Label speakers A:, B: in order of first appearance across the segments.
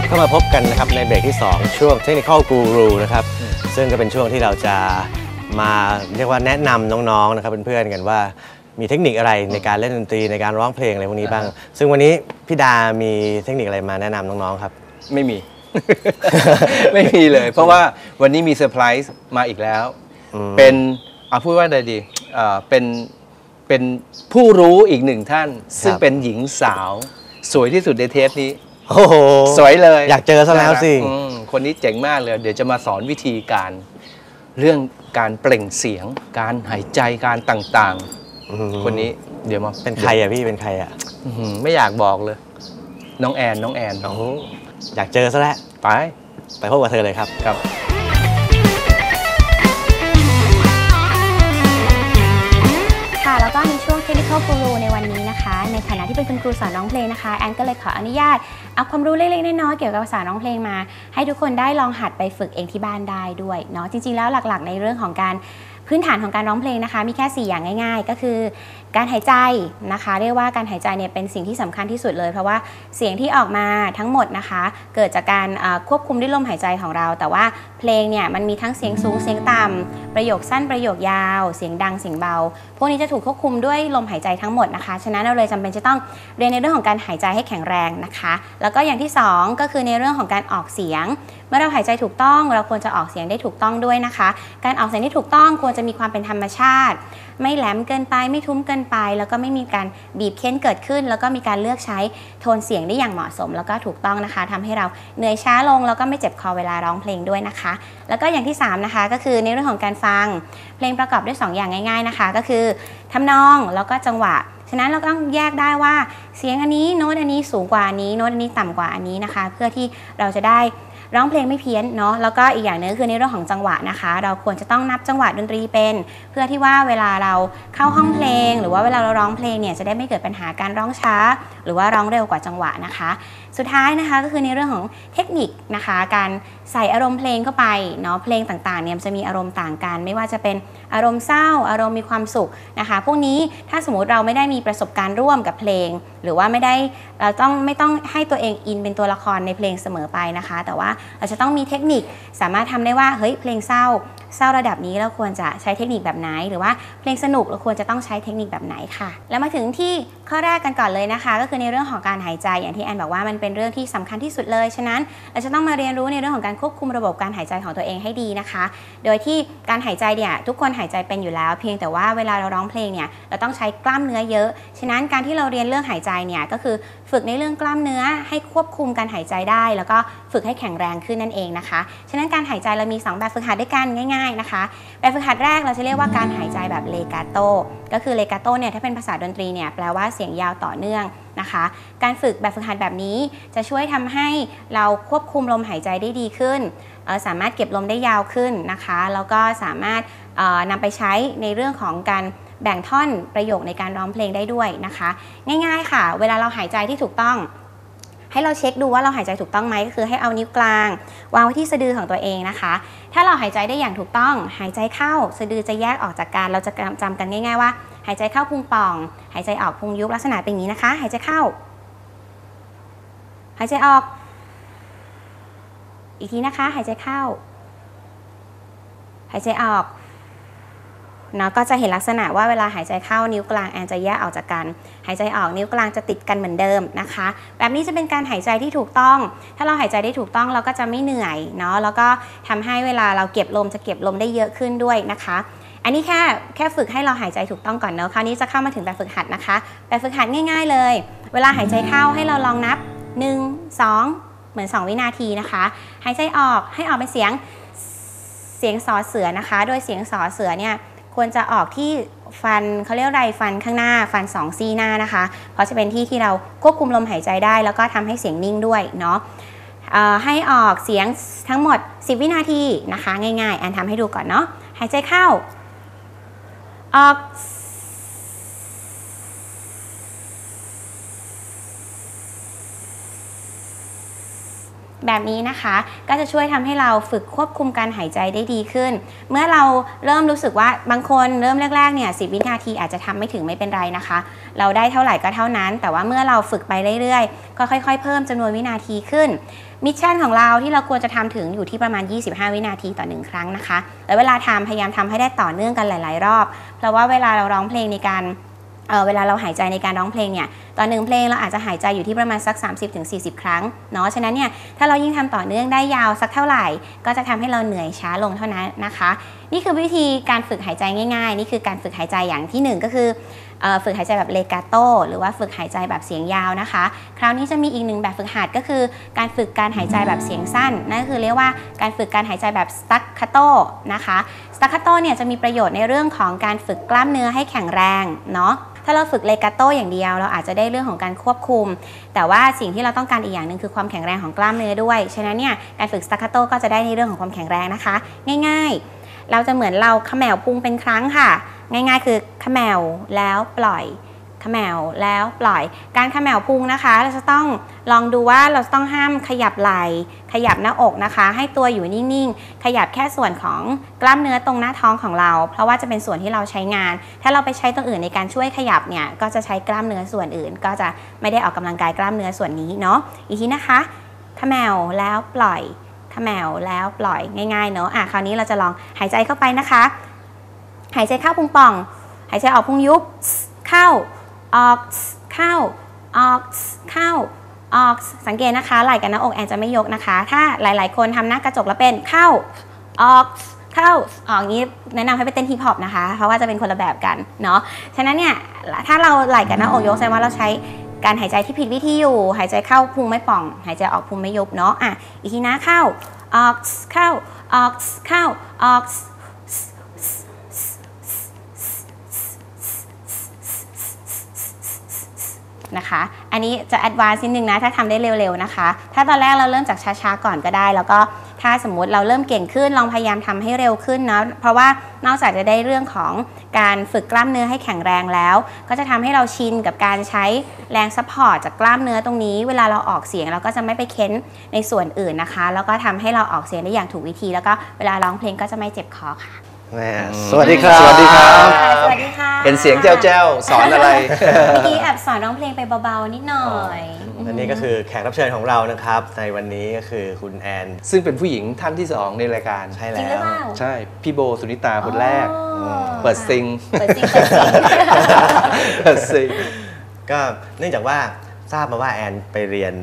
A: ลับเข้ามาพบกันนะครับในเบรกที่ 2 ช่วง Technical Guru นะครับซึ่งก็เป็นช่วงที่เราจะมาเรียกว่าแนะนำน้องๆนะครับเพื่อนๆกันว่ามีเทคนิคอะไรในการเล่นดนตรีในการร้องเพลงอะไรพวกนี้บ้าง ซึ่งวันนี้พี่ดามีเทคนิคอะไรมาแนะนำน้องๆครับ
B: ไม่มี ไม่มีเลย เพราะว่าวันนี้มีเซอร์ไพรส์มาอีกแล้ว
A: อืม
B: เป็นเอาพูดว่าอะไรดีเอ่อเป็นเป็นผู้รู้อีกหนึ่งท่าน ซึ่งเป็นหญิงสาวสวยที่สุดในเทปนี้
A: โอ้โห
B: สวยเลย
A: อยากเจอซะแล้วสิ
B: น่ารักอืมคนนี้เจ๋งมากเลย เดี๋ยวจะมาสอนวิธีการ เรื่องการเปล่งเสียง การหายใจการต่าง
A: อืม
B: ๆคนนี้เดี๋ยวมา
A: เป็นใครอะพี่เป็นใครอะ
B: อื้อหือไม่อยากบอกเลย น้องแอนน้องแอน
A: โอ้โหอยากเจอซะแล้ว
B: ไป
A: ไปพบกับเธอเลยครับ
B: ครับ
C: ค่ะ แล้วก็ในช่วง Technical Guru ในวันนี้นะคะ ในฐานะที่เป็นคุณครูสอนร้องเพลงนะคะ แอนก็เลยขออนุญาต เอาความรู้เล็กๆน้อยๆเกี่ยวกับภาษาร้องเพลงมา ให้ทุกคนได้ลองหัดไปฝึกเองที่บ้านได้ด้วยเนาะ จริงๆ แล้วหลักๆ ในเรื่องของการพื้นฐานของการร้องเพลงนะคะ มีแค่ 4 อย่างง่าย ๆ ก็คือ การหายใจนะคะ เรียกว่าการหายใจเนี่ยเป็นสิ่งที่สำคัญที่สุดเลย เพราะว่าเสียงที่ออกมาทั้งหมดนะคะ เกิดจากการควบคุมด้วยลมหายใจของเรา แต่ว่าเพลงเนี่ยมันมีทั้งเสียงสูงเสียงต่ำประโยคสั้นประโยคยาว เสียงดังเสียงเบา พวกนี้จะถูกควบคุมด้วยลมหายใจทั้งหมดนะคะ ฉะนั้นเราเลยจำเป็นจะต้องเรียนในเรื่องของการหายใจให้แข็งแรงนะคะ แล้วก็อย่างที่สองก็คือในเรื่องของการออกเสียง เมื่อเราหายใจถูกต้องเราควรจะออกเสียงได้ถูกต้องด้วยนะคะ การออกเสียงที่ถูกต้องควรจะมีความเป็นธรรมชาติ ไม่แหลมเกินไปไม่ทุ้มเกินไป แล้วก็ไม่มีการบีบเค้นเกิดขึ้น แล้วก็มีการเลือกใช้โทนเสียงได้อย่างเหมาะสม แล้วก็ถูกต้องนะคะทำให้เราเหนื่อยช้าลงแล้วก็ไม่เจ็บคอเวลาร้องเพลงด้วยนะคะ แล้วก็อย่างที่สามนะคะก็คือในเรื่องของการฟังเพลงประกอบด้วยสองอย่างง่าย ๆนะคะ ก็คือทำนองแล้วก็จังหวะ ฉะนั้นเราต้องแยกได้ว่าเสียงอันนี้โน้ตอันนี้สูงกว่าอันนี้โน้ตอันนี้ต่ำกว่าอันนี้นะคะ เพื่อที่เราจะได้ร้องเพลงไม่เพี้ยนเนาะแล้วก็อีกอย่างหนึงคือในเรื่องของจังหวะนะคะ เราควรจะต้องนับจังหวะดนตรีเป็น เพื่อที่ว่าเวลาเราเข้าห้องเพลง หรือว่าเวลาเราร้องเพลงเนี่ยจะได้ไม่เกิดปัญหาการร้องช้า หรือว่าร้องเร็วกว่าจังหวะนะคะ สุดท้ายนะคะก็คือในเรื่องของเทคนิคนะคะ การ ใส่อารมณ์เพลงเข้าไปเนาะเพลงต่างๆเนี่ยจะมีอารมณ์ต่างกัน ไม่ว่าจะเป็นอารมณ์เศร้า อารมณ์มีความสุขนะคะ พวกนี้ถ้าสมมติเราไม่ได้มีประสบการณ์ร่วมกับเพลง หรือว่าไม่ได้เราต้องไม่ต้องให้ตัวเองอินเป็นตัวละครในเพลงเสมอไปนะคะ แต่ว่าเราจะต้องมีเทคนิคสามารถทำได้ว่าเฮ้ยเพลงเศร้า เศร้าระดับนี้เราควรจะใช้เทคนิคแบบไหน หรือว่าเพลงสนุกเราควรจะต้องใช้เทคนิคแบบไหนค่ะ แล้วมาถึงที่ข้อแรกกันก่อนเลยนะคะ ก็คือในเรื่องของการหายใจอย่างที่แอนบอกว่ามันเป็นเรื่องที่สำคัญที่สุดเลยฉะนั้นเราจะต้องมาเรียนรู้ในเรื่องของการควบคุมระบบการหายใจของตัวเองให้ดีนะคะ โดยที่การหายใจเนี่ยทุกคนหายใจเป็นอยู่แล้ว เพียงแต่ว่าเวลาเราร้องเพลงเนี่ยเราต้องใช้กล้ามเนื้อเยอะ ฉะนั้นการที่เราเรียนเรื่องหายใจเนี่ยก็คือ ฝึกในเรื่องกล้ามเนื้อให้ควบคุมการหายใจได้ แล้วก็ฝึกให้แข็งแรงขึ้นนั่นเองนะคะ ฉะนั้นการหายใจเรามี 2 แบบฝึกหัดด้วยกันง่าย ๆนะคะ แบบฝึกหัดแรกเราจะเรียกว่าการหายใจแบบเลกาโต ก็คือเลกาโตเนี่ยถ้าเป็นภาษาดนตรีเนี่ยแปลว่าเสียงยาวต่อเนื่องนะคะ การฝึกแบบฝึกหัดแบบนี้จะช่วยทำให้เราควบคุมลมหายใจได้ดีขึ้นเอ่อสามารถเก็บลมได้ยาวขึ้นนะคะ แล้วก็สามารถเอ่อนำไปใช้ในเรื่องของการ แบ่งท่อนประโยคในการร้องเพลงได้ด้วยนะคะ ง่ายๆค่ะ เวลาเราหายใจที่ถูกต้อง ให้เราเช็คดูว่าเราหายใจถูกต้องไหมก็คือให้เอานิ้วกลาง วางไว้ที่สะดือของตัวเองนะคะ ถ้าเราหายใจได้อย่างถูกต้อง หายใจเข้าสะดือจะแยกออกจากกันเราจะจำกันง่าย ๆว่า หายใจเข้าพุงป่อง หายใจออกพุงยุบลักษณะเป็นอย่างนี้นะคะ หายใจเข้า หายใจออก อีกทีนะคะ หายใจเข้า หายใจออก เนาะก็จะเห็นลักษณะว่าเวลาหายใจเข้านิ้วกลางแอนจะแยกออกจากกัน หายใจออกนิ้วกลางจะติดกันเหมือนเดิมนะคะ แบบนี้จะเป็นการหายใจที่ถูกต้อง ถ้าเราหายใจได้ถูกต้องเราก็จะไม่เหนื่อยเนาะแล้วก็ทำให้เวลาเราเก็บลมจะเก็บลมได้เยอะขึ้นด้วยนะคะ อันนี้แค่แค่ฝึกให้เราหายใจถูกต้องก่อนเนอะคราวนี้จะเข้ามาถึงแบบฝึกหัดนะคะแบบฝึกหัดง่าย ๆ เลย เวลาหายใจเข้าให้เราลองนับ 1 2 เหมือน 2 วินาทีนะคะ หายใจออกให้ออกเป็นเสียงเสียงสอเสือนะคะ โดยเสียงสอเสือเนี่ย ควรจะออกที่ฟันเขาเรียกอะไรฟันข้างหน้าฟันสองซี่หน้านะคะ เพราะจะเป็นที่ที่เราควบคุมลมหายใจได้ แล้วก็ทำให้เสียงนิ่งด้วยเนาะให้ออกเสียงทั้งหมด 10 วินาทีนะคะ ง่ายๆ อันทำให้ดูก่อนเนาะหายใจเข้า ออก แบบนี้นะคะก็จะช่วยทำให้เราฝึกควบคุมการหายใจได้ดีขึ้น เมื่อเราเริ่มรู้สึกว่าบางคนเริ่มแรกๆเนี่ยสิวินาทีอาจจะทำไม่ถึงไม่เป็นไรนะคะ เราได้เท่าไหร่ก็เท่านั้น แต่ว่าเมื่อเราฝึกไปเรื่อยๆ ก็ค่อยๆ เพิ่มจำนวนวินาทีขึ้นมิชชั่นของเราที่เราควรจะทำถึงอยู่ที่ประมาณ 25 วินาทีต่อหนึ่งครั้งนะคะแล้วเวลาทำพยายามทำให้ได้ต่อเนื่องกันหลาย ๆ รอบ เพราะว่าเวลาเราร้องเพลงในการ เเวลาเราหายใจในการร้องเพลงเนี่ยตอนหนึ่งเพลงเราอาจจะหายใจอยู่ที่ประมาณสัก 30-40 ครั้งเนาะฉะนั้นเนี่ยถ้าเรายิ่งทำต่อเนื่องได้ยาวสักเท่าไหร่ ก็จะทำให้เราเหนื่อยช้าลงเท่านั้นนะคะ นี่คือวิธีการฝึกหายใจง่ายๆ นี่คือการฝึกหายใจอย่างที่หนึ่งก็คืออฝึกหายใจแบบเลกาโตหรือว่าฝึกหายใจแบบเสียงยาวนะคะ คราวนี้จะมีอีกหนึ่งแบบฝึกหัดก็คือ การฝึกการหายใจแบบเสียงสั้นนั่นก็คือเรียกว่าการฝึกการหายใจแบบสตั๊กคาโตนะคะสตั๊กคาโตเนี่ยจะมีประโยชน์ในเรื่องของการฝึกกล้ามเนื้อให้แข็งแรงเนาะ ถ้าเราฝึกเลกาโต้อย่างเดียว เราอาจจะได้เรื่องของการควบคุม แต่ว่าสิ่งที่เราต้องการอีกอย่างหนึ่งคือความแข็งแรงของกล้ามเนื้อด้วย ฉะนั้นเนี่ยการฝึกสตาคาโต้ก็จะได้ในเรื่องของความแข็งแรงนะคะ ง่ายๆ เราจะเหมือนเราขมวพุงเป็นครั้งค่ะ ง่ายๆ คือขมวแล้วปล่อย ขมวแล้วปล่อยการขมวพุงนะคะ เราจะต้องลองดูว่าเราต้องห้ามขยับไหล่ขยับหน้าอกนะคะ ให้ตัวอยู่นิ่งๆ ขยับแค่ส่วนของกล้ามเนื้อตรงหน้าท้องของเรา เพราะว่าจะเป็นส่วนที่เราใช้งาน ถ้าเราไปใช้ตัวอื่นในการช่วยขยับเนี่ยก็จะใช้กล้ามเนื้อส่วนอื่น ก็จะไม่ได้ออกกำลังกายกล้ามเนื้อส่วนนี้เนาะอีกทีนะคะขมวแล้วปล่อยขมวแล้วปล่อยง่ายๆเนาะอะคราวนี้เราจะลองหายใจเข้าไปนะคะ หายใจเข้าพุงป่อง หายใจออกพุงยุบเข้า ออกเข้าออกเข้าออกสังเกตนะคะไหล่กับหน้าอกแอนจะไม่ยกนะคะ ถ้าหลาย ๆ คนทำหน้ากระจกแล้วเป็นเข้าออกเข้าออกนี้แนะนำให้ไปเต้นฮิปฮอปนะคะ เพราะว่าจะเป็นคนละแบบกันเนาะฉะนั้นเนี่ยถ้าเราไหล่กับหน้าอกยกแสดงว่าเราใช้การหายใจที่ผิดวิธีอยู่ หายใจเข้าพุงไม่ป่อง หายใจออกพุงไม่ยุบเนาะอะอีกทีนะเข้าออกเข้าออกเข้าออก นะคะ อันนี้จะแอดวานซ์นิดนึงนะ ถ้าทำได้เร็วๆนะคะ ถ้าตอนแรกเราเริ่มจากช้าๆก่อนก็ได้ แล้วก็ถ้าสมมุติเราเริ่มเก่งขึ้นลองพยายามทำให้เร็วขึ้นเนาะ เพราะว่านอกจากจะได้เรื่องของการฝึกกล้ามเนื้อให้แข็งแรงแล้ว ก็จะทำให้เราชินกับการใช้แรงซัพพอร์ตจากกล้ามเนื้อตรงนี้ เวลาเราออกเสียงเราก็จะไม่ไปเค้นในส่วนอื่นนะคะ แล้วก็ทำให้เราออกเสียงได้อย่างถูกวิธี แล้วก็เวลาร้องเพลงก็จะไม่เจ็บคอค่ะ
A: แม่สวัสดีครับ
B: สวัสดีครับ
C: สวัสดีค่ะ
B: เห็นเสียงแจ้วแจ้วๆ สอนอะไร
C: เมื่อกี้แอบสอนร้องเพลงไปเบาๆ นิดหน่อย
A: อันนี้ก็คือแขกรับเชิญของเรานะครับ ในวันนี้ก็คือคุณแอน
B: ซึ่งเป็นผู้หญิงท่านที่สองในรายการ
A: ใช่
C: จริงห
A: แล้
C: รือ
A: ว
C: เปล่า
B: ใช่ พี่โบสุนิตาคนแรก
C: อ๋อ
B: เปิดซิง
C: เปิดซิงเปิดซิง
B: เปิดซิง
A: ก็เนื่องจากว่า ทราบมาว่าแอนไปเรียน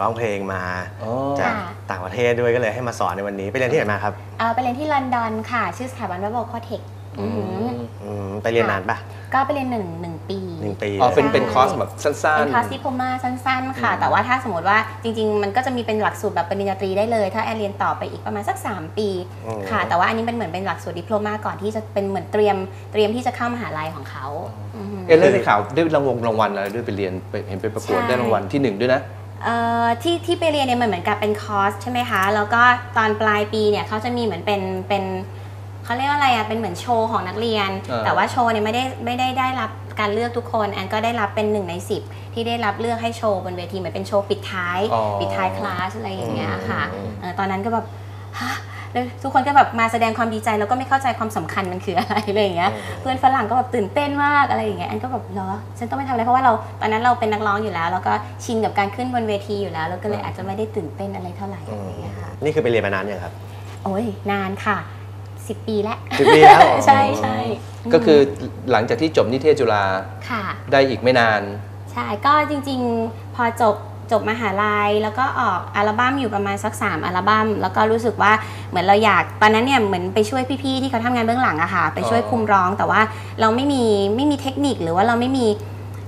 A: ร้องเพลงมา
B: อ๋อ
A: จาก
C: ค่ะ
A: ต่างประเทศด้วยก็เลยให้มาสอนในวันนี้ไปเรียนที่ไหนมาครับ
C: เอ่อไปเรียนที่ลอนดอนค่ะ ชื่อสถาบันวับโคเทค
A: อืมไปเรียนนานปะ
C: ก็ไปเรียนหนึ่งหนึ่งปี
A: หนึ่งปี
B: อ๋อเป็น
A: ลย
B: เป็นคอร์สแบบสั้น
C: เป็นคลาสดิโพมาสั้นๆ ค่ะ แต่ว่าถ้าสมมติว่าจริง ๆ มันก็จะมีเป็นหลักสูตรแบบปริญญาตรีได้เลย ถ้าแอนเรียนต่อไปอีกประมาณสัก 3 ปี
A: อืม
C: ค่ะ แต่ว่าอันนี้เป็นเหมือนเป็นหลักสูตรดิโพมาก่อนที่จะเป็นเหมือนเตรียมเตรียมที่จะเข้ามหาลัยของเขาอือฮึ
B: ๆเอ๊ะแล้วในข่าวได้รางวัลรางวัลอะไรด้วยไปเรียนไปเห็นไปประกวด
C: ใช่
B: ได้รางวัลที่หนึ่งด้วยนะ
C: เอ่อที่ที่ไปเรียนเนี่ยมันเหมือนกับเป็นคอร์สใช่ไหมคะ แล้วก็ตอนปลายปีเนี่ยเขาจะมีเหมือนเป็นเป็น เขาเรียกว่าอะไรอะเป็นเหมือนโชว์ของนักเรียน
B: เออ
C: แต่ว่าโชว์เนี่ยไม่ได้ไม่ได้ได้รับการเลือกทุกคนแอนก็ได้รับเป็นหนึ่งในสิบที่ได้รับเลือกให้โชว์บนเวทีเหมือนเป็นโชว์ปิดท้าย
B: อ๋อ
C: ปิดท้ายคลาสอะไรอย่างเงี้ยค่ะ
A: อืม
C: เออตอนนั้นก็แบบฮะแล้วทุกคนก็แบบมาแสดงความดีใจแล้วก็ไม่เข้าใจความสำคัญมันคืออะไรเลยอย่างเงี้ย เพื่อนฝรั่งก็แบบตื่นเต้นมากอะไรอย่างเงี้ยแอนก็แบบเหรอ ฉันต้องไปทำอะไร เพราะว่าเราตอนนั้นเราเป็นนักร้องอยู่แล้ว แล้วก็ชินกับการขึ้นบนเวทีอยู่แล้ว แล้วก็เลยอาจจะไม่ได้ตื่นเต้นอะไรเท่าไหร่อะไรอย่างเงี้ยค่ะ
A: นี่คือไปเรียนมานานยังครับ
C: โอ้ยนานค่ะ สิบปีแล้ว
A: 10ปีแล้ว
C: ใช่ใช่
B: ก็คือหลังจากที่จบนิเทศจุฬา
C: ค่ะ
B: ได้อีกไม่นาน
C: ใช่ก็จริงๆ พอจบจบมหาลัยแล้วก็ออกอัลบั้มอยู่ประมาณสัก 3 อัลบั้มแล้วก็รู้สึกว่าเหมือนเราอยากตอนนั้นเนี่ยเหมือนไปช่วยพี่ๆที่เขาทำงานเบื้องหลังอะค่ะ ไปช่วย
B: อ๋อ
C: คุมร้องแต่ว่าเราไม่มีไม่มีเทคนิคหรือว่าเราไม่มี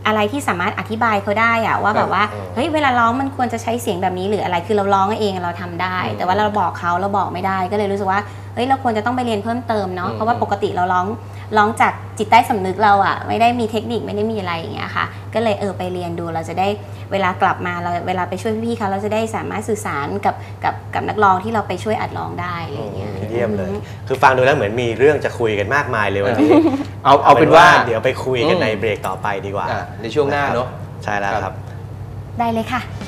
C: อะไรที่สามารถอธิบายเขาได้อะว่าแบบว่า
A: อืม
C: เฮ้ยเวลาร้องมันควรจะใช้เสียงแบบนี้หรืออะไรคือเราร้องเองเราทำได้ แต่ว่าเราบอกเขาเราบอกไม่ได้ก็เลยรู้สึกว่าเฮ้ยเราควรจะต้องไปเรียนเพิ่มเติมเนาะ
B: อืม
C: เพราะว่าปกติเราร้องร้องจากจิตใต้สำนึกเราอะไม่ได้มีเทคนิคไม่ได้มีอะไรอย่างเงี้ยค่ะ ก็เลยเออไปเรียนดูเราจะได้ เวลากลับมาเราเวลาไปช่วยพี่ๆเขาเราจะได้สามารถสื่อสารกับกับกับนักร้องที่เราไปช่วยอัดร้องได้อะไรอย่างเงี้ย
A: เยี่ยมเลย คือฟังดูแล้วเหมือนมีเรื่องจะคุยกันมากมายเลยวันนี้
B: เอาเอาเป็นว่า
A: เดี๋ยวไปคุยกัน
B: อืม
A: ในเบรกต่อไปดีกว่า
B: อะในช่วงหน้าเนอะ
A: ใช่แล้วครับ
C: ได้เลยค่ะ
A: ค